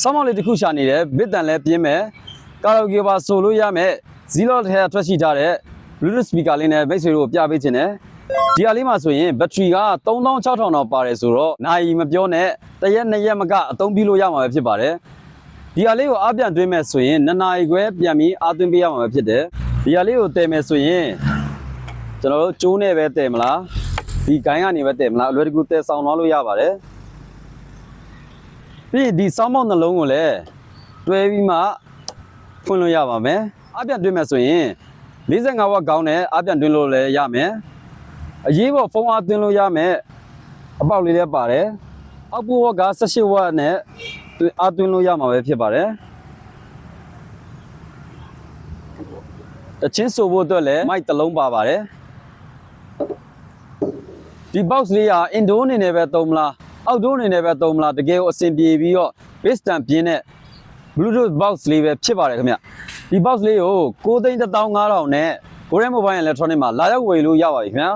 ဆောင်းမောင်လေးတစ်ခုရှာနေတယ်ဘစ်တန်လည်းပြင်းမယ်ကာရာအိုကေပါဆိုလို့ရမယ်ဇီလောထဲကထွက်ရှိထားတဲ့ Bluetooth speaker လေးနဲ့မိတ်ဆွေတို့ကိုပြပေးခြင်းတယ်ဒီဟာလေးမှာဆိုရင်ဘက်ထရီက3600တော့ပါတယ်ဆိုတော့နိုင်မပြောနဲ့တစ်ရက်နှစ်ရက်မကအသုံးပြုလို့ရမှာပဲဖြစ်ပါတယ်ဒီဟာလေးကိုအားပြန်သွင်းမယ်ဆိုရင်နှစ်နာရီခွဲပြန်ပြီးအားသွင်းပေးရမှာပဲဖြစ်တယ်ဒီဟာလေးကိုတည်မယ်ဆိုရင်ကျွန်တော်တို့ကျိုးနဲ့ပဲတည်မလားဒီကိုင်းကနေပဲတည်မလားအလွယ်တကူတည်ဆောင်သွားလို့ရပါတယ် ပြီးရင်ဒီစောင်းမောက်နှလုံးကိုလည်းတွဲပြီးမှဖွင့်လို့ရပါမယ်အပြန်တွင်းမယ်ဆိုရင်45ဝက်ကောင်းတဲ့အာပြန်တွင်းလို့လည်းရမယ်အရေးပေါ်ဖုန်းအားသွင်းလို့ရမယ်အပေါက်လေးလည်းပါတယ်အောက်ပူဝက်က18ဝက်နဲ့အားသွင်းလို့ရမှာပဲဖြစ်ပါတယ်တချင်းဆိုဖို့အတွက်လည်းမိုက်တစ်လုံးပါပါတယ်ဒီ box လေးဟာ indoor အနေနဲ့ပဲသုံးမလား outdoor အနေနဲ့ပဲသုံးမလားတကယ်ကိုအဆင်ပြေပြီးတော့ base stand ပြင်းတဲ့ bluetooth box လေးပဲဖြစ်ပါတယ်ခင်ဗျဒီ box လေးကို9သိန်း15000နဲ့ Korean Mobile Electronic မှာလာရောက်ဝယ်လို့ရပါပြီခင်ဗျာ